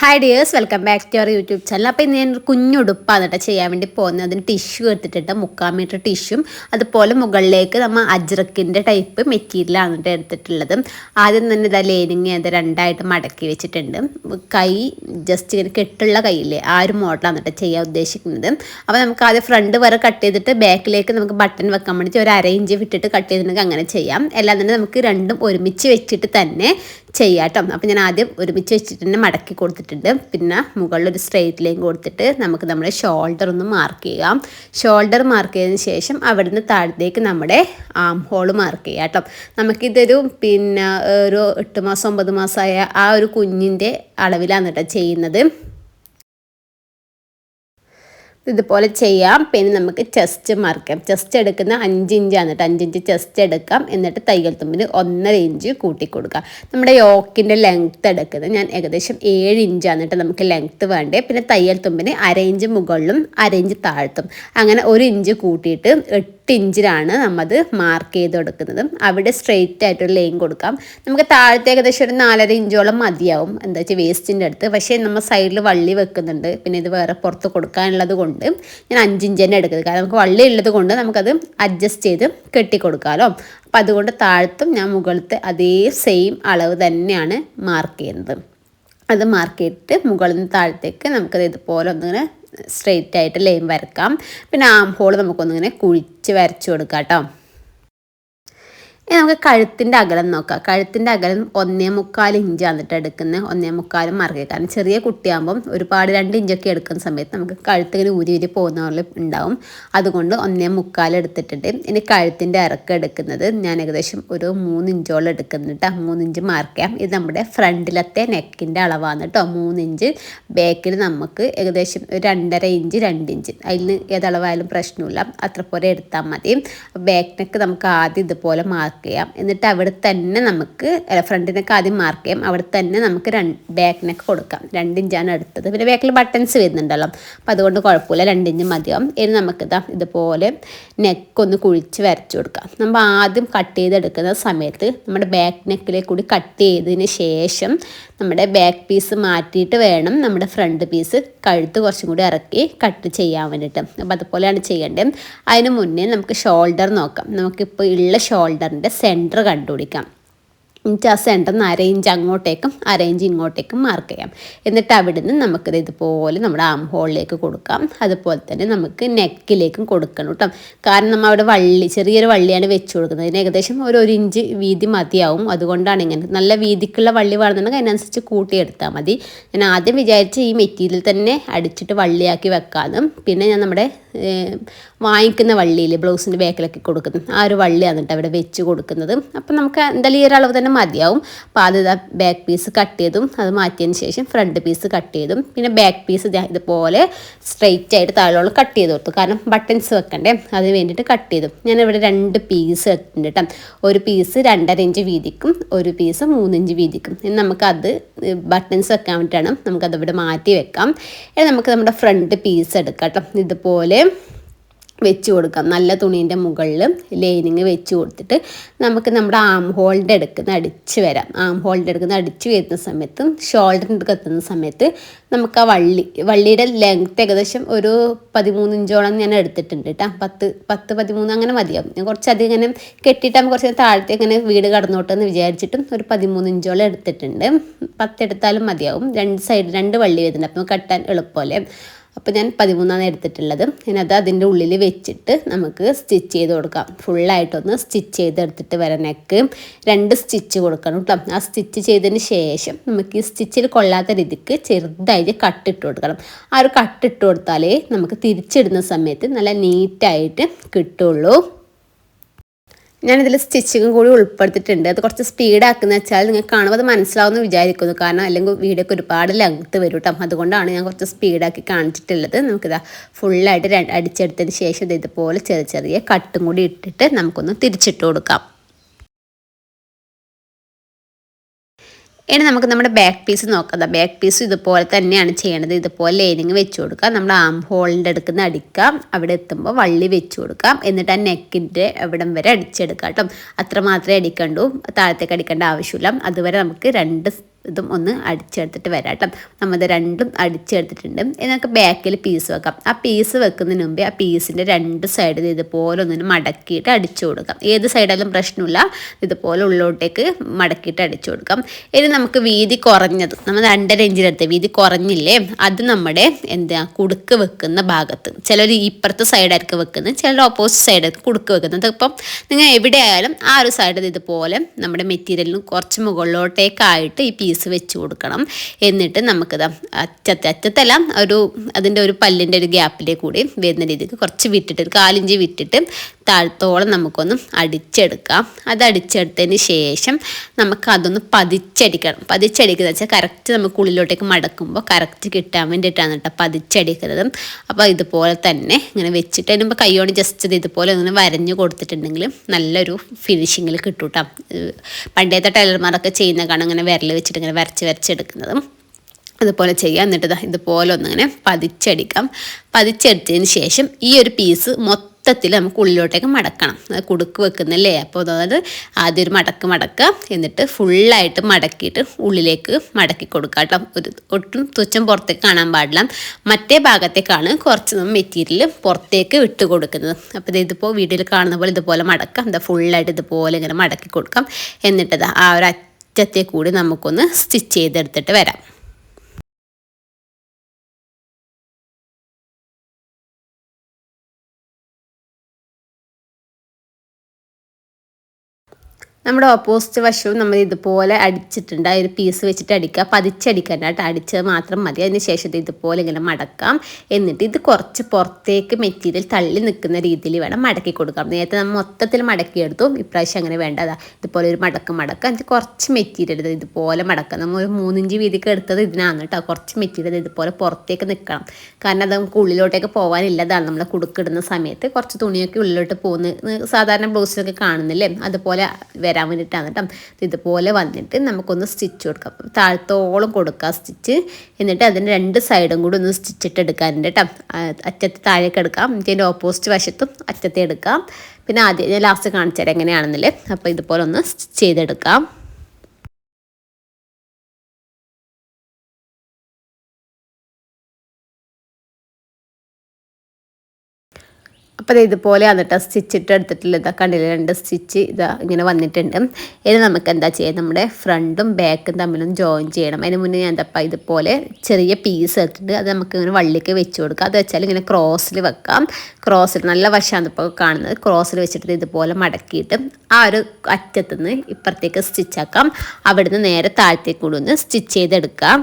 Hi dears welcome back to our YouTube channel അപ്പോൾ ഇന്ന് ഞാൻ കുഞ്ഞുടുപ്പാണ് കേട്ടോ ചെയ്യാൻ വേണ്ടി പോകുന്നത്. അതിന് ടിഷ്യൂ എടുത്തിട്ടുണ്ട്. മുക്കാൽ മീറ്റർ ടിഷ്യൂം അതുപോലെ മുകളിലേക്ക് നമ്മൾ അജ്രക്കിന്റെ ടൈപ്പ് മെറ്റീരിയലാണ് കേട്ടോ എടുത്തിട്ടുള്ളത്. ആദ്യം തന്നെ ഇതാ ലേനിങ് അത് രണ്ടായിട്ട് മടക്കി വെച്ചിട്ടുണ്ട്. കൈ ജസ്റ്റ് ഇങ്ങനെ കെട്ടുള്ള കൈയില്ലേ ആ ഒരു മോഡലാണ് കേട്ടോ ചെയ്യാൻ ഉദ്ദേശിക്കുന്നത്. അപ്പോൾ നമുക്ക് ആദ്യം ഫ്രണ്ട് വരെ കട്ട് ചെയ്തിട്ട് ബാക്കിലേക്ക് നമുക്ക് ബട്ടൺ വെക്കാൻ വേണ്ടിയിട്ട് ഒരു അര ഇഞ്ച് വിട്ടിട്ട് കട്ട് ചെയ്തിട്ടുണ്ടെങ്കിൽ അങ്ങനെ ചെയ്യാം. എല്ലാം തന്നെ നമുക്ക് രണ്ടും ഒരുമിച്ച് വെച്ചിട്ട് തന്നെ ചെയ്യാം കേട്ടോ അപ്പോൾ ഞാൻ ആദ്യം ഒരുമിച്ച് വെച്ചിട്ട് തന്നെ മടക്കി കൊടുത്തിട്ടുണ്ട്. പിന്നെ മുകളിൽ ഒരു സ്ട്രെയിറ്റ് ലൈൻ കൊടുത്തിട്ട് നമുക്ക് നമ്മുടെ ഷോൾഡർ ഒന്ന് മാർക്ക് ചെയ്യാം. ഷോൾഡർ മാർക്ക് ചെയ്തതിന് ശേഷം അവിടുന്ന് താഴത്തേക്ക് നമ്മുടെ ആം ഹോൾ മാർക്ക് ചെയ്യാം കേട്ടോ നമുക്കിതൊരു പിന്നെ ഒരു എട്ട് മാസം ഒമ്പത് മാസമായ ആ ഒരു കുഞ്ഞിന്റെ അളവിലാണ് കേട്ടോ ചെയ്യുന്നത്. ഇതുപോലെ ചെയ്യാം. പിന്നെ നമുക്ക് ചെസ്റ്റ് മാർക്ക് ചെസ്റ്റ് എടുക്കുന്ന അഞ്ച് ഇഞ്ചാണ് കേട്ടോ അഞ്ച് ഇഞ്ച് ചെസ്റ്റ് എടുക്കാം. എന്നിട്ട് തയ്യൽ തുമ്പിന് ഒന്നര ഇഞ്ച് കൂട്ടി കൊടുക്കാം. നമ്മുടെ യോക്കിന്റെ ലെങ്ത്ത് എടുക്കുന്നത് ഞാൻ ഏകദേശം ഏഴ് ഇഞ്ചാണ് കേട്ടോ നമുക്ക് ലെങ്ത്ത് വേണ്ടേ. പിന്നെ തയ്യൽ തുമ്പിന് അര ഇഞ്ച് മുകളിലും അര ഇഞ്ച് താഴ്ത്തും. അങ്ങനെ ഒരു ഇഞ്ച് കൂട്ടിയിട്ട് എട്ട് ഇഞ്ചിലാണ് നമ്മത് മാർക്ക് ചെയ്ത് കൊടുക്കുന്നത് അവിടെ സ്ട്രെയിറ്റ് ആയിട്ടൊരു ലൈൻ കൊടുക്കാം. നമുക്ക് താഴത്തെ ഏകദേശം ഒരു നാലര ഇഞ്ചോളം മതിയാവും. എന്താ വെച്ചാൽ വേസ്റ്റിന്റെ അടുത്ത്. പക്ഷേ നമ്മൾ സൈഡിൽ വള്ളി വെക്കുന്നുണ്ട്. പിന്നെ ഇത് വേറെ പുറത്ത് കൊടുക്കാനുള്ളത് കൊണ്ട് ഞാൻ അഞ്ചിഞ്ച് തന്നെ എടുക്കുന്നത്. കാരണം നമുക്ക് വള്ളി ഉള്ളത് കൊണ്ട് നമുക്കത് അഡ്ജസ്റ്റ് ചെയ്ത് കെട്ടിക്കൊടുക്കാമല്ലോ അപ്പം അതുകൊണ്ട് താഴത്തും ഞാൻ മുകളിലത്തെ അതേ സെയിം അളവ് തന്നെയാണ് മാർക്ക് ചെയ്യുന്നത്. അത് മാർക്ക് ചെയ്തിട്ട് മുകളിൽ നിന്ന് താഴത്തേക്ക് നമുക്കത് ഇതുപോലെ ഒന്നിങ്ങനെ സ്ട്രെയിറ്റ് ആയിട്ട് ലൈൻ വരക്കാം. പിന്നെ ആം ഹോൾ നമുക്കൊന്നിങ്ങനെ കുഴിച്ച് വരച്ചു കൊടുക്കാം കേട്ടോ ഇനി നമുക്ക് കഴുത്തിന്റെ അകലം നോക്കാം. കഴുത്തിന്റെ അകലം ഒന്നേ മുക്കാൽ ഇഞ്ചാണ് എന്നിട്ട് എടുക്കുന്നത് ഒന്നേ മുക്കാലും മറക്കുക കാരണം ചെറിയ കുട്ടിയാകുമ്പം ഒരുപാട് രണ്ട് ഇഞ്ചൊക്കെ എടുക്കുന്ന സമയത്ത് നമുക്ക് കഴുത്ത് ഇങ്ങനെ ഊരി ഊരി പോകുന്ന പോലെ ഉണ്ടാവും. അതുകൊണ്ട് ഒന്നേ മുക്കാൽ എടുത്തിട്ടുണ്ട്. ഇനി കഴുത്തിന്റെ ഇറക്കം എടുക്കുന്നത് ഞാൻ ഏകദേശം ഒരു മൂന്ന് ഇഞ്ചോളം എടുക്കുന്നുണ്ട് മൂന്ന് ഇഞ്ച് മാർക്ക് ചെയ്യാം. ഇത് നമ്മുടെ ഫ്രണ്ടിലത്തെ നെക്കിന്റെ അളവാണ് കേട്ടോ മൂന്ന് ഇഞ്ച് ബാക്കിൽ നമുക്ക് ഏകദേശം ഒരു രണ്ടര ഇഞ്ച് രണ്ട് ഇഞ്ച് അതിൽ ഏതളവായാലും പ്രശ്നമില്ല. അത്ര പോലെ എടുത്താൽ മതി. ബാക്ക് നെക്ക് നമുക്ക് ആദ്യം ഇതുപോലെ മാർക്ക് മാർക്ക് ചെയ്യാം. എന്നിട്ട് അവിടെ തന്നെ നമുക്ക് ഫ്രണ്ടിനൊക്കെ ആദ്യം മാർക്ക് ചെയ്യാം. അവിടെ തന്നെ നമുക്ക് രണ്ട് ബാക്കിനൊക്കെ കൊടുക്കാം. രണ്ട് ഇഞ്ചാണ് എടുത്തത് പിന്നെ ബാക്കിൽ ബട്ടൺസ് വരുന്നുണ്ടല്ലോ. അപ്പം അതുകൊണ്ട് കുഴപ്പമില്ല. രണ്ട് ഇഞ്ച് മതിയാവും. ഇനി നമുക്കിതാ ഇതുപോലെ നെക്കൊന്ന് കുഴിച്ച് വരച്ചു കൊടുക്കാം. നമ്മൾ ആദ്യം കട്ട് ചെയ്തെടുക്കുന്ന സമയത്ത് നമ്മുടെ ബാക്ക് നെക്കിലേക്ക് കൂടി കട്ട് ചെയ്തതിന് ശേഷം നമ്മുടെ ബാക്ക് പീസ് മാറ്റിയിട്ട് വേണം നമ്മുടെ ഫ്രണ്ട് പീസ് കഴുത്ത് കുറച്ചും കൂടി ഇറക്കി കട്ട് ചെയ്യാൻ വേണ്ടിയിട്ട്. അപ്പോൾ അതുപോലെയാണ് ചെയ്യേണ്ടത്. അതിന് മുന്നേ നമുക്ക് ഷോൾഡർ നോക്കാം. നമുക്കിപ്പോൾ ഉള്ള ഷോൾഡറിന്റെ സെന്റർ കണ്ടുപിടിക്കാം. എന്നിട്ട് ആ സെന്ററിൽ നിന്ന് ഇഞ്ച് അങ്ങോട്ടേക്കും അറേഞ്ച് ഇങ്ങോട്ടേക്കും മാർക്ക് ചെയ്യാം. എന്നിട്ട് അവിടെ നിന്ന് നമുക്കിത് ഇതുപോലെ നമ്മുടെ ആം ഹോളിലേക്ക് കൊടുക്കാം. അതുപോലെ തന്നെ നമുക്ക് നെക്കിലേക്കും കൊടുക്കണം കേട്ടോ കാരണം നമ്മൾ അവിടെ വള്ളി ചെറിയൊരു വള്ളിയാണ് വെച്ച് കൊടുക്കുന്നത്. അതിന് ഏകദേശം ഒരു ഒരു ഇഞ്ച് വീതി മതിയാവും. അതുകൊണ്ടാണ് ഇങ്ങനെ നല്ല വീതിക്കുള്ള വള്ളി വേണമെന്നുണ്ടെങ്കിൽ അതിനനുസരിച്ച് കൂട്ടിയെടുത്താൽ മതി. ഞാൻ ആദ്യം വിചാരിച്ച് ഈ മെറ്റീരിയൽ തന്നെ അടിച്ചിട്ട് വള്ളിയാക്കി വെക്കാനും പിന്നെ ഞാൻ നമ്മുടെ വാങ്ങിക്കുന്ന വള്ളിയിൽ ബ്ലൗസിന്റെ ബാക്കിലൊക്കെ കൊടുക്കുന്നത് ആ ഒരു വള്ളിയാണ് കേട്ടോ അവിടെ വെച്ച് കൊടുക്കുന്നത്. അപ്പം നമുക്ക് എന്തായാലും ഈ ഒരളവ് തന്നെ മതിയാവും. അപ്പോൾ അത് ബാക്ക് പീസ് കട്ട് ചെയ്തും അത് മാറ്റിയതിന് ശേഷം ഫ്രണ്ട് പീസ് കട്ട് ചെയ്തും പിന്നെ ബാക്ക് പീസ് ഇതുപോലെ സ്ട്രെയിറ്റ് ആയിട്ട് താഴോളം കട്ട് ചെയ്ത് കൊടുത്തു. കാരണം ബട്ടൺസ് വെക്കണ്ടേ അതിന് വേണ്ടിയിട്ട് കട്ട് ചെയ്തു. ഞാൻ ഇവിടെ രണ്ട് പീസ് എടുത്തിട്ടുണ്ട് കേട്ടോ. ഒരു പീസ് രണ്ടര ഇഞ്ച് വീതിക്കും ഒരു പീസ് മൂന്നിഞ്ച് വീതിക്കും. ഇനി നമുക്കത് ബട്ടൺസ് വെക്കാൻ വേണ്ടിയിട്ടാണ് നമുക്കത് ഇവിടെ മാറ്റി വെക്കാം. ഇനി നമുക്ക് നമ്മുടെ ഫ്രണ്ട് പീസ് എടുക്കാം കേട്ടോ ഇതുപോലെ വെച്ച് കൊടുക്കാം. നല്ല തുണീന്റെ മുകളിൽ ലൈനിങ് വെച്ച് കൊടുത്തിട്ട് നമുക്ക് നമ്മുടെ ആം ഹോളിന്റെ അടുക്കുന്ന അടിച്ച് വരാം. ആം ഹോളിന്റെ അടുക്കുന്ന അടിച്ച് വരുന്ന സമയത്ത് ഷോൾഡറിന്റെ അടുക്ക് എത്തുന്ന സമയത്ത് നമുക്ക് ആ വള്ളി വള്ളിയുടെ ലെങ്ത് ഏകദേശം ഒരു പതിമൂന്ന് ഇഞ്ചോളം ഞാൻ എടുത്തിട്ടുണ്ട് കേട്ടോ പത്ത് പത്ത് പതിമൂന്ന് അങ്ങനെ മതിയാവും. ഞാൻ കുറച്ചധികം ഇങ്ങനെ കെട്ടിയിട്ടാകുമ്പോൾ കുറച്ച് താഴത്തെ ഇങ്ങനെ വീട് കടന്നോട്ടെ എന്ന് വിചാരിച്ചിട്ടും ഒരു പതിമൂന്ന് ഇഞ്ചോളം എടുത്തിട്ടുണ്ട്. പത്തെടുത്താലും മതിയാവും. രണ്ട് സൈഡ് രണ്ട് വള്ളി വരുന്നുണ്ട്. അപ്പോൾ കെട്ടാൻ എളുപ്പമല്ലേ? അപ്പോൾ ഞാൻ പതിമൂന്നാണ് എടുത്തിട്ടുള്ളത്. ഇനി അത് അതിന്റെ ഉള്ളിൽ വെച്ചിട്ട് നമുക്ക് സ്റ്റിച്ച് ചെയ്ത് കൊടുക്കാം. ഫുള്ളായിട്ടൊന്ന് സ്റ്റിച്ച് ചെയ്തെടുത്തിട്ട് വരാം രണ്ട് സ്റ്റിച്ച് കൊടുക്കണം കേട്ടോ ആ സ്റ്റിച്ച് ചെയ്തതിന് ശേഷം നമുക്ക് ഈ സ്റ്റിച്ചിൽ കൊള്ളാത്ത രീതിക്ക് ചെറുതായിട്ട് കട്ടിട്ട് കൊടുക്കണം. ആ ഒരു കട്ടിട്ട് കൊടുത്താലേ നമുക്ക് തിരിച്ചിടുന്ന സമയത്ത് നല്ല നീറ്റായിട്ട് കിട്ടുള്ളൂ. ഞാനിതിൽ സ്റ്റിച്ചിങ്ങും കൂടി ഉൾപ്പെടുത്തിയിട്ടുണ്ട്. അത് കുറച്ച് സ്പീഡാക്കുന്ന വെച്ചാൽ നിങ്ങൾക്ക് കാണുമ്പോൾ അത് മനസ്സിലാവുമെന്ന് വിചാരിക്കുന്നു. കാരണം അല്ലെങ്കിൽ വീഡിയോക്ക് ഒരുപാട് ലെങ്ത്ത് വരും കേട്ടോ അതുകൊണ്ടാണ് ഞാൻ കുറച്ച് സ്പീഡാക്കി കാണിച്ചിട്ടുള്ളത്. നമുക്കിതാ ഫുള്ളായിട്ട് അടിച്ചെടുത്തതിന് ശേഷം ഇതുപോലെ ചെറിയ ചെറിയ കട്ടും കൂടി ഇട്ടിട്ട് നമുക്കൊന്ന് തിരിച്ചിട്ട് കൊടുക്കാം. ഇനി നമുക്ക് നമ്മുടെ ബാക്ക് പീസ് നോക്കാം. ബാക്ക് പീസ് ഇതുപോലെ തന്നെയാണ് ചെയ്യണത്. ഇതുപോലെ ലൈനിങ് വെച്ച് കൊടുക്കാം. നമ്മൾ ആം ഹോളിന്റെ അടുക്കുന്ന അടിക്കാം. അവിടെ എത്തുമ്പോൾ വള്ളി വെച്ച് കൊടുക്കാം. എന്നിട്ട് ആ നെക്കിന്റെ എവിടം വരെ അടിച്ചെടുക്കാം കേട്ടോ. അത്ര മാത്രമേ അടിക്കണ്ടൂ താഴത്തേക്ക് അടിക്കേണ്ട ആവശ്യമില്ല. അതുവരെ നമുക്ക് രണ്ട് ഇതും ഒന്ന് അടിച്ചെടുത്തിട്ട് വരാം കേട്ടോ. നമ്മത് രണ്ടും അടിച്ചെടുത്തിട്ടുണ്ട്. എന്നൊക്കെ ബാക്കിൽ പീസ് വെക്കാം. ആ പീസ് വെക്കുന്നതിന് മുമ്പേ ആ പീസിന്റെ രണ്ട് സൈഡിൽ ഇതുപോലെ ഒന്നിന് മടക്കിയിട്ട് അടിച്ചു കൊടുക്കാം. ഏത് സൈഡായാലും പ്രശ്നമില്ല. ഇതുപോലെ ഉള്ളോട്ടേക്ക് മടക്കിയിട്ട് അടിച്ചു കൊടുക്കാം. ഇനി നമുക്ക് വീതി കുറഞ്ഞത് നമ്മൾ രണ്ടര ഇഞ്ചിലെടുത്ത് വീതി കുറഞ്ഞില്ലേ? അത് നമ്മുടെ എന്താ കുടുക്ക് വെക്കുന്ന ഭാഗത്ത്. ചിലർ ഇപ്പുറത്തെ സൈഡായിരിക്കും വെക്കുന്നത് ചിലർ ഓപ്പോസിറ്റ് സൈഡായിരിക്കും കുടുക്ക് വെക്കുന്നത്. അതിപ്പം നിങ്ങൾ എവിടെ ആയാലും ആ ഒരു സൈഡിൽ ഇതുപോലെ നമ്മുടെ മെറ്റീരിയലിന് കുറച്ച് മുകളിലോട്ടേക്കായിട്ട് ഈ പീസ് വെച്ച് കൊടുക്കണം. എന്നിട്ട് നമുക്കിത് അച്ചത്തെ അറ്റത്തല്ല ഒരു അതിന്റെ ഒരു പല്ലിന്റെ ഒരു ഗ്യാപ്പിലേക്ക് കൂടി വരുന്ന രീതിക്ക് കുറച്ച് വിട്ടിട്ട് ഒരു കാലിഞ്ച് വിട്ടിട്ട് താഴത്തോളം നമുക്കൊന്ന് അടിച്ചെടുക്കാം. അത് അടിച്ചെടുത്തതിന് ശേഷം നമുക്ക് അതൊന്ന് പതിച്ചടിക്കണം. പതിച്ചടിക്കുന്നത് വെച്ചാൽ കറക്റ്റ് നമുക്ക് ഉള്ളിലോട്ടേക്ക് മടക്കുമ്പോൾ കറക്റ്റ് കിട്ടാൻ വേണ്ടിയിട്ടാണ് കേട്ടോ പതിച്ചടിക്കുന്നത്. അപ്പോൾ ഇതുപോലെ തന്നെ ഇങ്ങനെ വെച്ചിട്ട് അതിനുമ്പോൾ കൈയോട് ജസ്റ്റ് ഇതുപോലെ ഇങ്ങനെ വരഞ്ഞു കൊടുത്തിട്ടുണ്ടെങ്കിൽ നല്ലൊരു ഫിനിഷിങ്ങിൽ കിട്ടും കേട്ടോ. പണ്ടേത്തെ ടൈലർമാരൊക്കെ ചെയ്യുന്ന കാണാൻ ഇങ്ങനെ വിരൽ വെച്ചിട്ട് ഇങ്ങനെ വരച്ച് വരച്ചെടുക്കുന്നതും അതുപോലെ ചെയ്യാം എന്നിട്ട് ഇതുപോലെ ഒന്നിങ്ങനെ പതിച്ചടിക്കാം. പതിച്ചെടുത്തതിന് ശേഷം ഈ ഒരു പീസ് മൊത്തത്തിൽ നമുക്ക് ഉള്ളിലോട്ടേക്ക് മടക്കണം. അത് കുടുക്ക് വെക്കുന്നല്ലേ? അപ്പോൾ അതായത് ആദ്യം ഒരു മടക്ക് മടക്കുക. എന്നിട്ട് ഫുള്ളായിട്ട് മടക്കിയിട്ട് ഉള്ളിലേക്ക് മടക്കി കൊടുക്കുക കേട്ടോ. ഒരു ഒട്ടും തുച്ഛം പുറത്തേക്ക് കാണാൻ പാടില്ല. മറ്റേ ഭാഗത്തേക്കാണ് കുറച്ച് മെറ്റീരിയൽ പുറത്തേക്ക് വിട്ട് കൊടുക്കുന്നത്. അപ്പോൾ ഇത് ഇതിപ്പോൾ വീഡിയോയിൽ കാണുന്ന പോലെ ഇതുപോലെ മടക്കാം. എന്താ ഫുള്ളായിട്ട് ഇതുപോലെ ഇങ്ങനെ മടക്കി കൊടുക്കാം. എന്നിട്ട് ദാ ആ ഒരു അറ്റത്തെ കൂടി നമുക്കൊന്ന് സ്റ്റിച്ച് ചെയ്തെടുത്തിട്ട് വരാം. നമ്മുടെ ഓപ്പോസിറ്റ് വശവും നമ്മൾ ഇതുപോലെ അടിച്ചിട്ടുണ്ട്. ഒരു പീസ് വെച്ചിട്ട് അടിക്കുക. പതിച്ചടിക്കണ്ട കേട്ടോ. അടിച്ചത് മാത്രം മതി. അതിന് ശേഷം ഇത് ഇതുപോലെ ഇങ്ങനെ മടക്കാം. എന്നിട്ട് ഇത് കുറച്ച് പുറത്തേക്ക് മെറ്റീരിയൽ തള്ളി നിൽക്കുന്ന രീതിയിൽ വേണം മടക്കി കൊടുക്കാം. നേരത്തെ നമ്മൾ മൊത്തത്തിൽ മടക്കിയെടുത്തു. ഇപ്രാവശ്യം അങ്ങനെ വേണ്ടതാ ഇതുപോലെ ഒരു മടക്ക് മടക്കുക എന്നിട്ട് കുറച്ച് മെറ്റീരിയൽ ഇത് ഇതുപോലെ മടക്കാം. നമ്മൾ ഒരു മൂന്നിഞ്ച് വീതിക്ക് എടുത്തത് ഇതിനാണ് കേട്ടോ. കുറച്ച് മെറ്റീരിയൽ ഇതുപോലെ പുറത്തേക്ക് നിൽക്കണം. കാരണം അത് നമുക്ക് ഉള്ളിലോട്ടേക്ക് പോകാനില്ലതാണ് നമ്മൾ കുടുക്കിടുന്ന സമയത്ത് കുറച്ച് തുണിയൊക്കെ ഉള്ളിലോട്ട് പോകുന്ന സാധാരണ ബ്ലൗസിലൊക്കെ കാണുന്നില്ലേ? അതുപോലെ വരാൻ വേണ്ടിയിട്ടാണ് കേട്ടോ. ഇതുപോലെ വന്നിട്ട് നമുക്കൊന്ന് സ്റ്റിച്ച് കൊടുക്കാം. താഴത്തോളം കൊടുക്കുക സ്റ്റിച്ച് എന്നിട്ട് അതിന്റെ രണ്ട് സൈഡും കൂടി ഒന്ന് സ്റ്റിച്ചിട്ട് എടുക്കാനുണ്ട് കേട്ടോ. അറ്റത്ത് താഴേക്ക് എടുക്കാം. ഇതിന്റെ ഓപ്പോസിറ്റ് വശത്തും അറ്റത്തെ എടുക്കാം. പിന്നെ ആദ്യം ഞാൻ ലാസ്റ്റ് കാണിച്ചു തരാം എങ്ങനെയാണെന്നില്ലേ. അപ്പോൾ ഇതുപോലെ ഒന്ന് സ്റ്റിച്ച് ചെയ്തെടുക്കാം. അപ്പോൾ ഇതുപോലെ വന്നിട്ട് സ്റ്റിച്ച് ഇട്ട് എടുത്തിട്ടില്ല. ഇതാ കണ്ടില്ല? രണ്ട് സ്റ്റിച്ച് ഇതാ ഇങ്ങനെ വന്നിട്ടുണ്ട്. ഇനി നമുക്ക് എന്താ ചെയ്യുക നമ്മുടെ ഫ്രണ്ടും ബാക്കും തമ്മിലും ജോയിൻ ചെയ്യണം. അതിന് മുന്നേ ഞാൻ എന്താ ഇതുപോലെ ചെറിയ പീസ് എടുത്തിട്ട് അത് നമുക്ക് ഇങ്ങനെ വള്ളിക്ക് വെച്ച് കൊടുക്കാം. അത് വെച്ചാൽ ഇങ്ങനെ ക്രോസിൽ വെക്കാം. ക്രോസിൽ നല്ല വശമാണ് ഇപ്പോൾ കാണുന്നത്. ക്രോസിൽ വെച്ചിട്ട് ഇതുപോലെ മടക്കിയിട്ട് ആ ഒരു അറ്റത്തുനിന്ന് ഇപ്പുറത്തേക്ക് സ്റ്റിച്ചാക്കാം അവിടുന്ന് നേരെ താഴത്തേക്ക് ഒന്ന് സ്റ്റിച്ച് ചെയ്തെടുക്കാം.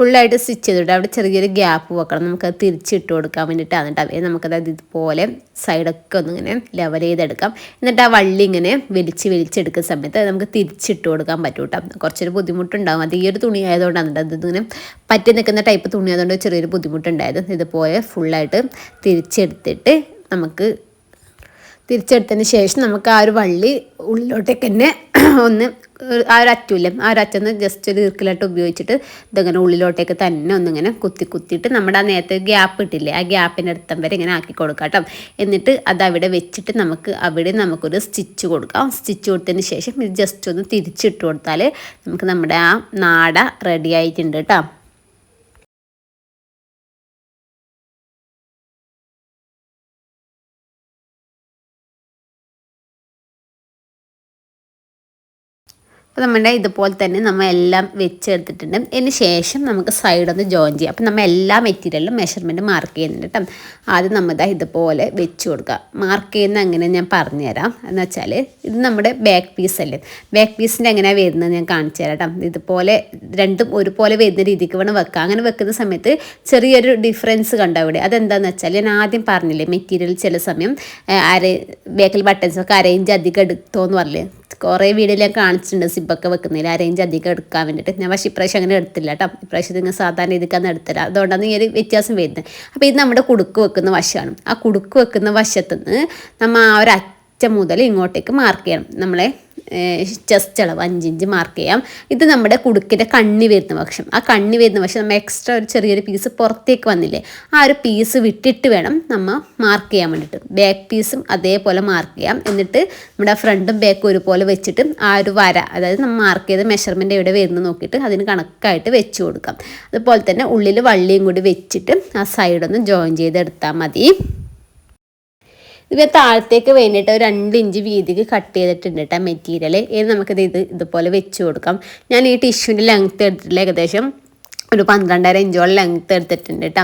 ഫുള്ളായിട്ട് സ്റ്റിച്ച് ചെയ്തിട്ട് അവിടെ ചെറിയൊരു ഗ്യാപ്പ് വെക്കണം. നമുക്കത് തിരിച്ചിട്ട് കൊടുക്കാൻ വേണ്ടിയിട്ടാണ് കേട്ടോ നമുക്കത് ഇതുപോലെ സൈഡൊക്കെ ഒന്ന് ഇങ്ങനെ ലെവൽ ചെയ്തെടുക്കാം. എന്നിട്ട് ആ വള്ളി ഇങ്ങനെ വലിച്ച് വലിച്ചെടുക്കുന്ന സമയത്ത് നമുക്ക് തിരിച്ചിട്ട് കൊടുക്കാൻ പറ്റും കേട്ടോ കുറച്ചൊരു ബുദ്ധിമുട്ടുണ്ടാകും അത് ഈ ഒരു തുണി ആയതുകൊണ്ടാണ് കേട്ടോ ഇതിങ്ങനെ പറ്റി നിൽക്കുന്ന ടൈപ്പ് തുണി ആയതുകൊണ്ട് ചെറിയൊരു ബുദ്ധിമുട്ടുണ്ടായത്. ഇതുപോലെ ഫുള്ളായിട്ട് തിരിച്ചെടുത്തിട്ട് നമുക്ക് തിരിച്ചെടുത്തതിന് ശേഷം നമുക്ക് ആ ഒരു വള്ളി ഉള്ളിലോട്ടേക്ക് തന്നെ ഒന്ന് ആ ഒരു അറ്റൂല്ലേ? ആ ഒരു അറ്റൊന്ന് ജസ്റ്റ് ഒരു ഇറുക്കിലായിട്ട് ഉപയോഗിച്ചിട്ട് ഇതങ്ങനെ ഉള്ളിലോട്ടേക്ക് തന്നെ ഒന്നിങ്ങനെ കുത്തി കുത്തിയിട്ട് നമ്മുടെ ആ നേരത്തെ ഗ്യാപ്പ് ഇട്ടില്ലേ? ആ ഗ്യാപ്പിന്റെ അടുത്തം വരെ ഇങ്ങനെ ആക്കി കൊടുക്കാം കേട്ടോ. എന്നിട്ട് അത് അവിടെ വെച്ചിട്ട് നമുക്ക് അവിടെ നമുക്കൊരു സ്റ്റിച്ച് കൊടുക്കാം. സ്റ്റിച്ച് കൊടുത്തതിന് ശേഷം ഇത് ജസ്റ്റ് ഒന്ന് തിരിച്ചിട്ട് കൊടുത്താൽ നമുക്ക് നമ്മുടെ ആ നാട റെഡി ആയിട്ടുണ്ട് കേട്ടോ. അപ്പോൾ നമ്മുടെ ഇതുപോലെ തന്നെ നമ്മൾ എല്ലാം വെച്ചെടുത്തിട്ടുണ്ട്. അതിന് ശേഷം നമുക്ക് ഒന്ന് ജോയിൻ ചെയ്യാം. അപ്പോൾ നമ്മൾ എല്ലാ മെറ്റീരിയലും മെഷർമെന്റ് മാർക്ക് ചെയ്യുന്നുണ്ട് കേട്ടോ. ആദ്യം നമ്മുടെ ഇതുപോലെ വെച്ച് കൊടുക്കുക മാർക്ക് ചെയ്യുന്ന അങ്ങനെ ഞാൻ പറഞ്ഞുതരാം എന്ന് വെച്ചാൽ ഇത് നമ്മുടെ ബാക്ക് പീസ് അല്ലേ? ബാക്ക് പീസിന്റെ എങ്ങനെയാണ് വരുന്നത് ഞാൻ കാണിച്ചു തരാം കേട്ടോ. ഇതുപോലെ രണ്ടും ഒരുപോലെ വരുന്ന രീതിക്ക് വേണം വെക്കുക അങ്ങനെ വെക്കുന്ന സമയത്ത് ചെറിയൊരു ഡിഫറൻസ് കണ്ടോ അവിടെ? അതെന്താണെന്ന് വെച്ചാൽ ഞാൻ ആദ്യം പറഞ്ഞില്ലേ മെറ്റീരിയൽ ചില സമയം അര ബാക്കിൽ ബട്ടൺസൊക്കെ അരേഞ്ച് അധികം എടുത്തോന്ന് പറഞ്ഞില്ലേ? കുറേ വീഡിയോയിൽ ഞാൻ കാണിച്ചിട്ടുണ്ട് സിബൊക്കെ വെക്കുന്നതിൽ ആ റേഞ്ച് അധികം എടുക്കാൻ വേണ്ടിയിട്ട് ഞാൻ പക്ഷേ ഇപ്രാവശ്യം അങ്ങനെ എടുത്തില്ല കേട്ടോ ഇപ്രാവശ്യം നിങ്ങൾ സാധാരണ ഇതിക്കാന്ന് എടുത്തില്ല. അതുകൊണ്ടാണ് ഈ ഒരു വ്യത്യാസം വരുന്നത്. അപ്പോൾ ഇത് നമ്മുടെ കുടുക്ക് വെക്കുന്ന വശമാണ്. ആ കുടുക്ക് വെക്കുന്ന വശത്തുനിന്ന് നമ്മൾ ആ ഒരു അറ്റം മുതൽ ഇങ്ങോട്ടേക്ക് മാർക്ക് ചെയ്യണം. നമ്മളെ ചെസ്റ്റ് അളവ് അഞ്ചിഞ്ച് മാർക്ക് ചെയ്യാം. ഇത് നമ്മുടെ കുടുക്കിന്റെ കണ്ണി വരുന്ന പക്ഷം. ആ കണ്ണി വരുന്ന പക്ഷം നമ്മൾ എക്സ്ട്രാ ഒരു ചെറിയൊരു പീസ് പുറത്തേക്ക് വന്നില്ലേ ആ ഒരു പീസ് വിട്ടിട്ട് വേണം നമ്മൾ മാർക്ക് ചെയ്യാൻ വേണ്ടിയിട്ട് ബാക്ക് പീസും അതേപോലെ മാർക്ക് ചെയ്യാം. എന്നിട്ട് നമ്മുടെ ഫ്രണ്ടും ബാക്കും ഒരുപോലെ വെച്ചിട്ട് ആ ഒരു വര അതായത് നമ്മൾ മാർക്ക് ചെയ്ത മെഷർമെന്റ് എവിടെ വരുന്നു നോക്കിയിട്ട് അതിന് കണക്കായിട്ട് വെച്ച് കൊടുക്കാം. അതുപോലെ തന്നെ ഉള്ളിൽ വള്ളിയും കൂടി വെച്ചിട്ട് ആ സൈഡൊന്ന് ജോയിൻ ചെയ്തെടുത്താൽ മതി. ഇത് താഴത്തേക്ക് വേണ്ടിയിട്ട് ഒരു രണ്ട് ഇഞ്ച് വീതിക്ക് കട്ട് ചെയ്തിട്ടുണ്ട് കേട്ടോ മെറ്റീരിയൽ ഇത് നമുക്കിത് ഇത് ഇതുപോലെ വെച്ച് കൊടുക്കാം. ഞാൻ ഈ ടിഷ്യൂവിന്റെ ലെങ്ത്ത് എടുത്തിട്ടുള്ള ഏകദേശം ഒരു പന്ത്രണ്ടര ഇഞ്ചോളം ലെങ്ത്ത് എടുത്തിട്ടുണ്ട് കേട്ടോ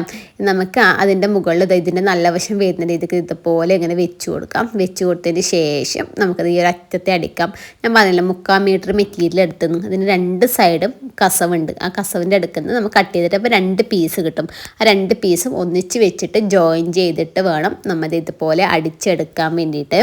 നമുക്ക് അതിന്റെ മുകളിൽ ഇതിന്റെ നല്ല വശം വരുന്ന രീതിക്ക് ഇതുപോലെ ഇങ്ങനെ വെച്ച് കൊടുക്കാം. വെച്ച് കൊടുത്തതിന് ശേഷം നമുക്കത് ഈ ഒരു അറ്റത്തെ അടിക്കാം. ഞാൻ പറഞ്ഞില്ല മുക്കാൽ മീറ്റർ മെറ്റീരിയൽ എടുത്തുനിന്ന് അതിന് രണ്ട് സൈഡും കസവുണ്ട്. ആ കസവിന്റെ അടുക്കുന്നത് നമുക്ക് കട്ട് ചെയ്തിട്ട് അപ്പോൾ രണ്ട് പീസ് കിട്ടും. ആ രണ്ട് പീസും ഒന്നിച്ച് വെച്ചിട്ട് ജോയിൻ ചെയ്തിട്ട് വേണം നമ്മൾ ഇതുപോലെ അടിച്ചെടുക്കാൻ വേണ്ടിയിട്ട്.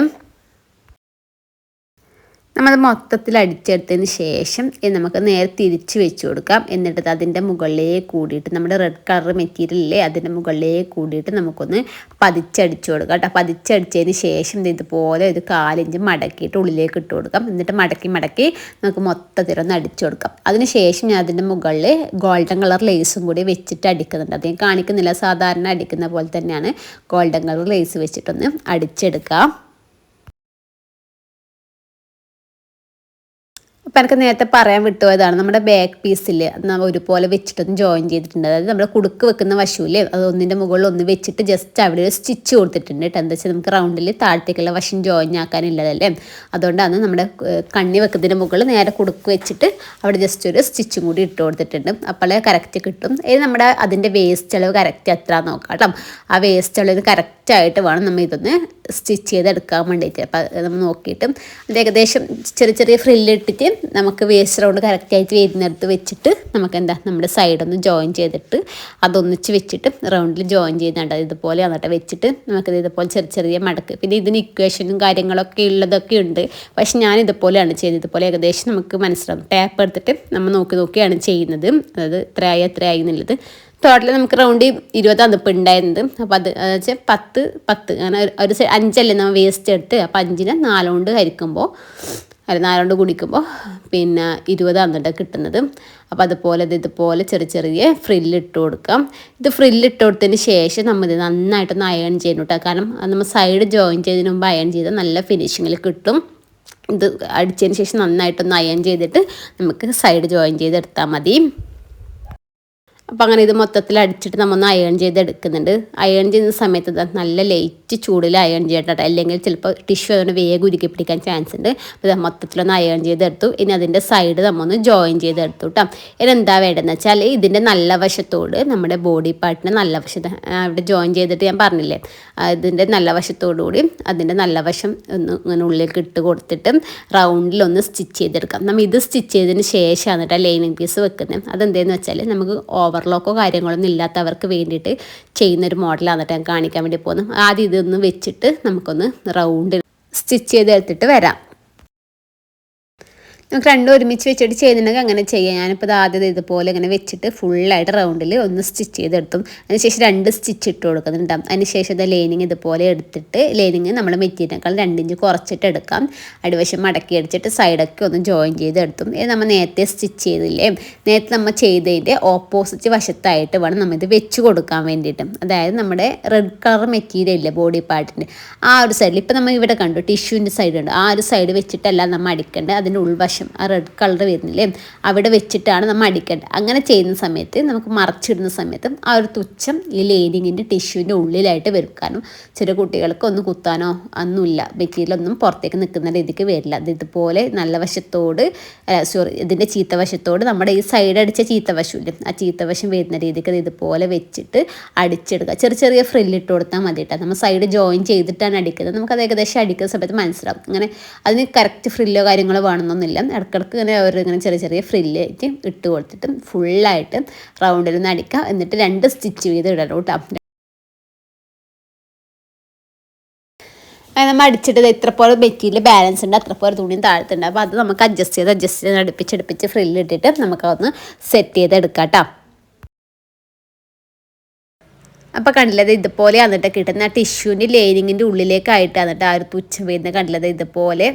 നമ്മൾ മൊത്തത്തിൽ അടിച്ചെടുത്തതിന് ശേഷം നമുക്ക് നേരെ തിരിച്ച് വെച്ച് കൊടുക്കാം. എന്നിട്ട് അതിന്റെ മുകളിലേ കൂടിയിട്ട് നമ്മുടെ റെഡ് കളർ മെറ്റീരിയൽ ഇല്ലേ അതിന്റെ മുകളിലേ കൂടിയിട്ട് നമുക്കൊന്ന് പതിച്ചടിച്ചു കൊടുക്കാം കേട്ടോ. പതിച്ചടിച്ചതിന് ശേഷം ഇതുപോലെ ഒരു കാലിഞ്ച് മടക്കിയിട്ട് ഉള്ളിലേക്ക് ഇട്ട് കൊടുക്കാം. എന്നിട്ട് മടക്കി മടക്കി നമുക്ക് മൊത്തത്തിലൊന്ന് അടിച്ചു കൊടുക്കാം. അതിന് ശേഷം ഞാൻ അതിന്റെ മുകളിൽ ഗോൾഡൻ കളർ ലേസും കൂടി വെച്ചിട്ട് അടിക്കുന്നുണ്ട്. അത് കാണിക്കുന്നില്ല. സാധാരണ അടിക്കുന്ന പോലെ തന്നെയാണ്. ഗോൾഡൻ കളർ ലേസ് വെച്ചിട്ടൊന്ന് അടിച്ചെടുക്കാം. അപ്പം എനിക്ക് നേരത്തെ പറയാൻ വിട്ടുപോയതാണ്. നമ്മുടെ ബാക്ക് പീസിൽ ഒരുപോലെ വെച്ചിട്ടൊന്ന് ജോയിൻ ചെയ്തിട്ടുണ്ട്. അതായത് നമ്മുടെ കുടുക്ക് വെക്കുന്ന വശൂൽ അത് ഒന്നിന്റെ മുകളിൽ ഒന്ന് വെച്ചിട്ട് ജസ്റ്റ് അവിടെ ഒരു സ്റ്റിച്ച് കൊടുത്തിട്ടുണ്ട് കേട്ടോ എന്താ വെച്ചാൽ നമുക്ക് റൗണ്ടിൽ താഴത്തേക്കുള്ള വശം ജോയിൻ ആക്കാനുള്ളതല്ലേ അതുകൊണ്ടാണ് നമ്മുടെ കണ്ണി വെക്കുന്നതിന് മുകളിൽ നേരെ കുടുക്ക് വെച്ചിട്ട് അവിടെ ജസ്റ്റ് ഒരു സ്റ്റിച്ചും കൂടി ഇട്ട് കൊടുത്തിട്ടുണ്ട്. അപ്പോൾ കറക്റ്റ് കിട്ടും. ഇത് നമ്മുടെ അതിന്റെ വേസ്റ്റ് അളവ് കറക്റ്റ് എത്ര നോക്കാം കേട്ടോ ആ വേസ്റ്റ് അളവ് കറക്റ്റായിട്ട് വേണം നമ്മൾ ഇതൊന്ന് സ്റ്റിച്ച് ചെയ്തെടുക്കാൻ വേണ്ടിയിട്ട്. അപ്പോൾ നമ്മൾ നോക്കിയിട്ട് അത് ഏകദേശം ചെറിയ ചെറിയ ഫ്രില്ലിട്ടിട്ട് നമുക്ക് വേസ്റ്റ് റൗണ്ട് കറക്റ്റായിട്ട് വരുന്നിടത്ത് വെച്ചിട്ട് നമുക്ക് എന്താ നമ്മുടെ സൈഡൊന്ന് ജോയിൻ ചെയ്തിട്ട് അതൊന്നിച്ച് വെച്ചിട്ട് റൗണ്ടിൽ ജോയിൻ ചെയ്യുന്നുണ്ട്. ഇതുപോലെ എന്നിട്ട് വെച്ചിട്ട് നമുക്കിത് ഇതുപോലെ ചെറിയ ചെറിയ മടക്ക്. പിന്നെ ഇതിന് ഇക്വേഷനും കാര്യങ്ങളൊക്കെ ഉള്ളതൊക്കെ ഉണ്ട്. പക്ഷെ ഞാൻ ഇതുപോലെയാണ് ചെയ്തത്. ഇതുപോലെ ഏകദേശം നമുക്ക് മനസ്സിലാവും. ടാപ്പ് എടുത്തിട്ട് നമ്മൾ നോക്കി നോക്കിയാണ് ചെയ്യുന്നത്. അതായത് എത്രയായി എത്രയായി എന്നുള്ളത്. ടോട്ടൽ നമുക്ക് റൗണ്ട് ഇരുപതാണ് ഇപ്പോൾ ഉണ്ടായിരുന്നത് അപ്പോൾ അത് വെച്ചാൽ പത്ത് പത്ത്. അങ്ങനെ ഒരു അഞ്ചല്ലേ നമ്മൾ വേസ്റ്റ് എടുത്ത്. അപ്പം അഞ്ചിന് നാലുകൊണ്ട് ഹരിക്കുമ്പോൾ അല്ല നാലുകൊണ്ട് കുടിക്കുമ്പോൾ പിന്നെ ഇരുപതാണ് കേട്ടോ കിട്ടുന്നത്. അപ്പോൾ അതുപോലെ ഇത് ഇതുപോലെ ചെറിയ ചെറിയ ഫ്രില്ലിട്ട് കൊടുക്കാം. ഇത് ഫ്രില്ലിട്ട് കൊടുത്തതിന് ശേഷം നമ്മൾ ഇത് നന്നായിട്ടൊന്ന് അയൺ ചെയ്യണം കേട്ടോ. കാരണം നമ്മൾ സൈഡ് ജോയിൻ ചെയ്തതിന് മുമ്പ് അയൺ ചെയ്താൽ നല്ല ഫിനിഷിങ്ങിൽ കിട്ടും. ഇത് അടിച്ചതിന് ശേഷം നന്നായിട്ടൊന്ന് അയൺ ചെയ്തിട്ട് നമുക്ക് സൈഡ് ജോയിൻ ചെയ്തെടുത്താൽ മതി. അപ്പോൾ അങ്ങനെ ഇത് മൊത്തത്തിൽ അടിച്ചിട്ട് നമ്മൊന്ന് അയൺ ചെയ്ത് എടുക്കുന്നുണ്ട് അയൺ ചെയ്യുന്ന സമയത്ത് നല്ല ലൈറ്റ് ചൂടിൽ അയൺ ചെയ്യട്ടോ അല്ലെങ്കിൽ ചിലപ്പോൾ ടിഷ്യൂ അതുകൊണ്ട് വേഗം ഉരുക്കി പിടിക്കാൻ ചാൻസ് ഉണ്ട്. അപ്പോൾ ഇത് മൊത്തത്തിലൊന്ന് അയൺ ചെയ്തെടുത്തു. ഇനി അതിന്റെ സൈഡ് നമ്മൊന്ന് ജോയിൻ ചെയ്തെടുത്തു കേട്ടോ ഇനി എന്താ വേണ്ടതെന്ന് വെച്ചാൽ ഇതിന്റെ നല്ല വശത്തോട് നമ്മുടെ ബോഡി പാർട്ടിന്റെ നല്ല വശത്ത് അവിടെ ജോയിൻ ചെയ്തിട്ട് ഞാൻ പറഞ്ഞില്ലേ? ഇതിന്റെ നല്ല വശത്തോടുകൂടി അതിന്റെ നല്ല വശം ഒന്ന് ഇങ്ങനെ ഉള്ളിലേക്ക് ഇട്ട് കൊടുത്തിട്ട് റൗണ്ടിൽ ഒന്ന് സ്റ്റിച്ച് ചെയ്തെടുക്കാം. നമ്മൾ ഇത് സ്റ്റിച്ച് ചെയ്തതിന് ശേഷമാണ് കേട്ടോ ലൈനിങ് പീസ് വെക്കുന്നത് അതെന്താണെന്ന് വെച്ചാൽ നമുക്ക് ഓവർ ഓവർലോക്കോ കാര്യങ്ങളൊന്നും ഇല്ലാത്തവർക്ക് വേണ്ടിയിട്ട് ചെയ്യുന്നൊരു മോഡലാണ് ഞാൻ കാണിക്കാൻ വേണ്ടി പോകുന്നത്. ആദ്യം ഇതൊന്ന് വെച്ചിട്ട് നമുക്കൊന്ന് റൗണ്ട് സ്റ്റിച്ച് ചെയ്ത് എടുത്തിട്ട് വരാം. നമുക്ക് രണ്ടും ഒരുമിച്ച് വെച്ചിട്ട് ചെയ്യുന്നുണ്ടെങ്കിൽ അങ്ങനെ ചെയ്യാം. ഞാനിപ്പോൾ ഇത് ആദ്യം ഇതുപോലെ ഇങ്ങനെ വെച്ചിട്ട് ഫുള്ളായിട്ട് റൗണ്ടിൽ ഒന്ന് സ്റ്റിച്ച് ചെയ്തെടുത്തും. അതിനുശേഷം രണ്ട് സ്റ്റിച്ച് ഇട്ട് കൊടുക്കുന്നുണ്ടാവും അതിനുശേഷം ഇത് ലൈനിങ് ഇതുപോലെ എടുത്തിട്ട് ലൈനിങ് നമ്മൾ മെറ്റീരിയലിനേക്കാൾ രണ്ടിഞ്ച് കുറച്ചിട്ട് എടുക്കാം. അടിവശം മടക്കി അടിച്ചിട്ട് സൈഡൊക്കെ ഒന്ന് ജോയിൻ ചെയ്തെടുത്തും. ഇത് നമ്മൾ നേരത്തെ സ്റ്റിച്ച് ചെയ്തില്ലേ? നേരത്തെ നമ്മൾ ചെയ്തതിന്റെ ഓപ്പോസിറ്റ് വശത്തായിട്ട് വേണം നമ്മൾ ഇത് വെച്ച് കൊടുക്കാൻ വേണ്ടിയിട്ട്. അതായത് നമ്മുടെ റെഡ് കളർ മെറ്റീരിയൽ ഇല്ലേ ബോഡി പാർട്ടിന്റെ ആ ഒരു സൈഡിൽ ഇപ്പോൾ നമ്മൾ ഇവിടെ കണ്ടു ടിഷ്യൂവിന്റെ സൈഡ് ഉണ്ട്. ആ ഒരു സൈഡ് വെച്ചിട്ടല്ല നമ്മൾ അടിക്കേണ്ടത്. അതിന്റെ ഉൾവശം വശം ആ റെഡ് കളർ വരുന്നില്ലേ അവിടെ വെച്ചിട്ടാണ് നമ്മൾ അടിക്കേണ്ടത്. അങ്ങനെ ചെയ്യുന്ന സമയത്ത് നമുക്ക് മറച്ചിടുന്ന സമയത്ത് ആ ഒരു തുച്ഛം ഈ ലേനിങ്ങിന്റെ ടിഷ്യൂവിന്റെ ഉള്ളിലായിട്ട് വരും. കാരണം ചെറിയ കുട്ടികൾക്ക് ഒന്ന് കുത്താനോ ഒന്നുമില്ല. മെറ്റീരിയലൊന്നും പുറത്തേക്ക് നിൽക്കുന്ന രീതിക്ക് വരില്ല. അത് ഇതുപോലെ നല്ല വശത്തോട് സോറി ഇതിന്റെ ചീത്ത വശത്തോട് നമ്മുടെ ഈ സൈഡ് അടിച്ച ചീത്ത വശമില്ലേ ആ ചീത്ത വശം വരുന്ന രീതിക്ക് അത് ഇതുപോലെ വെച്ചിട്ട് അടിച്ചെടുക്കുക. ചെറിയ ചെറിയ ഫ്രില്ലിട്ട് കൊടുത്താൽ മതി കേട്ടോ. നമ്മൾ സൈഡ് ജോയിൻ ചെയ്തിട്ടാണ് അടിക്കുന്നത്. നമുക്കത് ഏകദേശം അടിക്കുന്ന സമയത്ത് മനസ്സിലാവും. അങ്ങനെ അതിന് കറക്റ്റ് ഫ്രില്ലോ കാര്യങ്ങളോ വേണമെന്നൊന്നുമില്ല. ഇടക്കിടക്ക് ഇങ്ങനെ ഓരോ ഇങ്ങനെ ചെറിയ ചെറിയ ഫ്രില്ലായിട്ട് ഇട്ട് കൊടുത്തിട്ട് ഫുള്ളായിട്ട് റൗണ്ടിൽ നിന്ന് അടിക്കാം. എന്നിട്ട് രണ്ട് സ്റ്റിച്ച് ചെയ്ത് ഇടണം കേട്ടോ. നമ്മൾ അടിച്ചിട്ട് എത്ര പോലെ മെറ്റീരിയൽ ബാലൻസ് ഉണ്ട്. അത്ര പോലെ തുണിയും താഴത്തുണ്ട്. അപ്പോൾ അത് നമുക്ക് അഡ്ജസ്റ്റ് ചെയ്ത് അഡ്ജസ്റ്റ് ചെയ്ത് അടുപ്പിച്ച് അടുപ്പിച്ച് ഫ്രില്ലിട്ടിട്ട് നമുക്കതൊന്ന് സെറ്റ് ചെയ്ത് എടുക്കാം കേട്ടോ. അപ്പോൾ കണ്ടില്ലത് ഇതുപോലെ വന്നിട്ട് കിട്ടുന്ന ടിഷ്യൂവിന്റെ ലേനിങ്ങിന്റെ ഉള്ളിലേക്കായിട്ട് എന്നിട്ട് ആ ഒരു തുച്ഛ വരുന്ന കണ്ടില്ലത് ഇതുപോലെ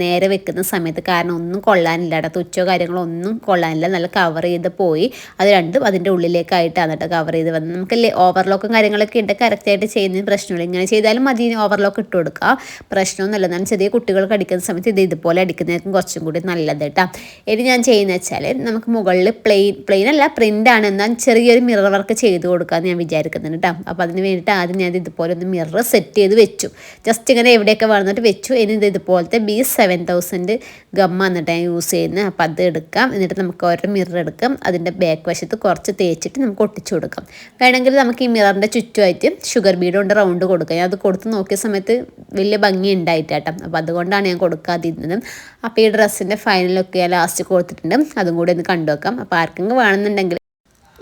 നേരെ വെക്കുന്ന സമയത്ത് കാരണം ഒന്നും കൊള്ളാനില്ല കേട്ടോ. തുച്ഛോ കാര്യങ്ങളോ ഒന്നും കൊള്ളാനില്ല. നല്ല കവർ ചെയ്ത് പോയി. അത് രണ്ടും അതിന്റെ ഉള്ളിലേക്കായിട്ട് എന്നിട്ട് കവർ ചെയ്ത് വന്ന് നമുക്ക് ഓവർലോക്കും കാര്യങ്ങളൊക്കെ ഉണ്ട്. കറക്റ്റായിട്ട് ചെയ്യുന്നതിന് പ്രശ്നമില്ല. ഇങ്ങനെ ചെയ്താലും മതി. ഓവർലോക്ക് ഇട്ട് കൊടുക്കുക പ്രശ്നമൊന്നുമില്ല എന്നാലും ചെറിയ കുട്ടികൾക്ക് അടിക്കുന്ന സമയത്ത് ഇത് ഇതുപോലെ അടിക്കുന്നതായിരിക്കും കുറച്ചും കൂടി നല്ലത് കേട്ടോ. ഇനി ഞാൻ ചെയ്യുന്നത് വെച്ചാൽ നമുക്ക് മുകളിൽ പ്ലെയിൻ പ്ലെയിൻ അല്ല പ്രിന്റാണ് എന്നാൽ ചെറിയൊരു മിറർ വർക്ക് ചെയ്ത് കൊടുക്കാമെന്ന് ഞാൻ വിചാരിക്കുന്നുണ്ട് കേട്ടോ അപ്പോൾ അതിന് വേണ്ടിയിട്ട് ആദ്യം ഞാൻ ഇതുപോലെ ഒന്ന് മിറർ സെറ്റ് ചെയ്ത് വെച്ചു. ജസ്റ്റ് ഇങ്ങനെ എവിടെയൊക്കെ വന്നിട്ട് വെച്ചു. ഇനി ഇത് ഇതുപോലത്തെ ബി സെവൻ തൗസൻഡ് ഗമ്മ എന്നിട്ട് ഞാൻ യൂസ് ചെയ്യുന്നത്. അപ്പോൾ അത് എടുക്കാം. എന്നിട്ട് നമുക്ക് ഓരോ മിറർ എടുക്കാം. അതിന്റെ ബാക്ക് വശത്ത് കുറച്ച് തേച്ചിട്ട് നമുക്ക് ഒട്ടിച്ചു കൊടുക്കാം. വേണമെങ്കിൽ നമുക്ക് ഈ മിററിന്റെ ചുറ്റുമായിട്ട് ഷുഗർ ബീഡ് കൊണ്ട് റൗണ്ട് കൊടുക്കാം. ഞാൻ അത് കൊടുത്ത് നോക്കിയ സമയത്ത് വലിയ ഭംഗി ഉണ്ടായിട്ട് കേട്ടോ അപ്പോൾ അതുകൊണ്ടാണ് ഞാൻ കൊടുക്കാതിരുന്നത്. അപ്പോൾ ഈ ഡ്രസ്സിന്റെ ഫൈനലൊക്കെ ഞാൻ ലാസ്റ്റ് കൊടുത്തിട്ടുണ്ട്. അതും കൂടി ഒന്ന് കണ്ടു വെക്കാം അപ്പോൾ ആർക്കെങ്കിലും വേണമെന്നുണ്ടെങ്കിൽ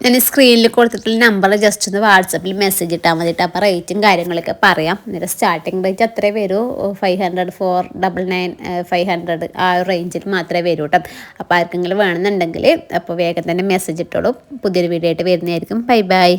ഞാൻ സ്ക്രീനിൽ കൊടുത്തിട്ടുള്ള നമ്പർ ജസ്റ്റ് ഒന്ന് വാട്സപ്പിൽ മെസ്സേജ് ഇട്ടാൽ മതിയിട്ട് അപ്പോൾ റേറ്റും കാര്യങ്ങളൊക്കെ പറയാം. അന്നേരം സ്റ്റാർട്ടിങ് റേറ്റ് അത്രേ വരൂ. Five hundred four double nine five hundred ആ റേഞ്ചിൽ മാത്രമേ വരൂ കേട്ടോ അപ്പോൾ ആർക്കെങ്കിലും വേണമെന്നുണ്ടെങ്കിൽ അപ്പോൾ വേഗം തന്നെ മെസ്സേജ് ഇട്ടോളൂ. പുതിയൊരു വീഡിയോ ആയിട്ട് വരുന്നതായിരിക്കും. Bye bye